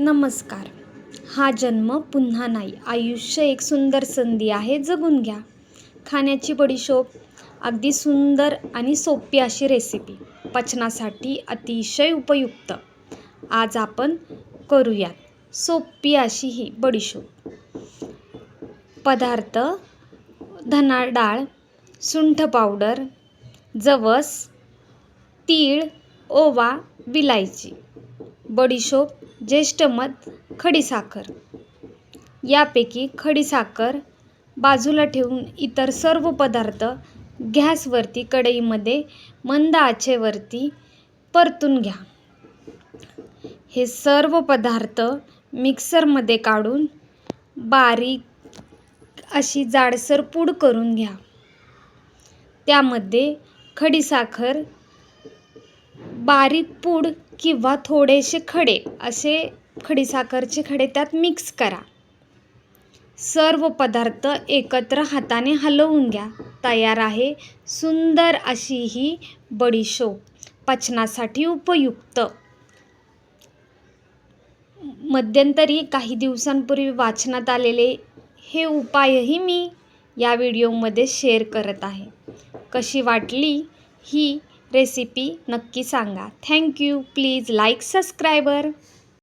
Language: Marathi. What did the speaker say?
नमस्कार. हा जन्म पुन्हा नाही. आयुष्य एक सुंदर संधी आहे जगून घ्या. खाण्याची बडीशोप अगदी सुंदर आणि सोपी अशी रेसिपी पचनासाठी अतिशय उपयुक्त. आज आपण करूयात सोपी अशी ही बडीशोप पदार्थ धना डाळ सुंठ पावडर जवस तीळ ओवा विलायची. बडीशोप ज्येष्ठमध खडीसाखर यापैकी खडीसाखर बाजूला ठेवून इतर सर्व पदार्थ गॅसवरती कढईमध्ये मंद आचेवरती परतून घ्या. हे सर्व पदार्थ मिक्सरमध्ये काढून बारीक अशी जाडसर पूड करून घ्या. त्यामध्ये खडीसाखर बारीक पूड किंवा थोडेसे खडे असे खडीसाखरचे खडे त्यात मिक्स करा. सर्व पदार्थ एकत्र हाताने हलवून घ्या. तयार आहे. सुंदर अशी ही बडीशोप पचनासाठी उपयुक्त. मध्यंतरी काही दिवसांपूर्वी वाचनात आलेले हे उपायही मी या व्हिडिओमध्ये शेअर करत आहे. कशी वाटली ही रेसिपी नक्की सांगा. Thank you please like subscriber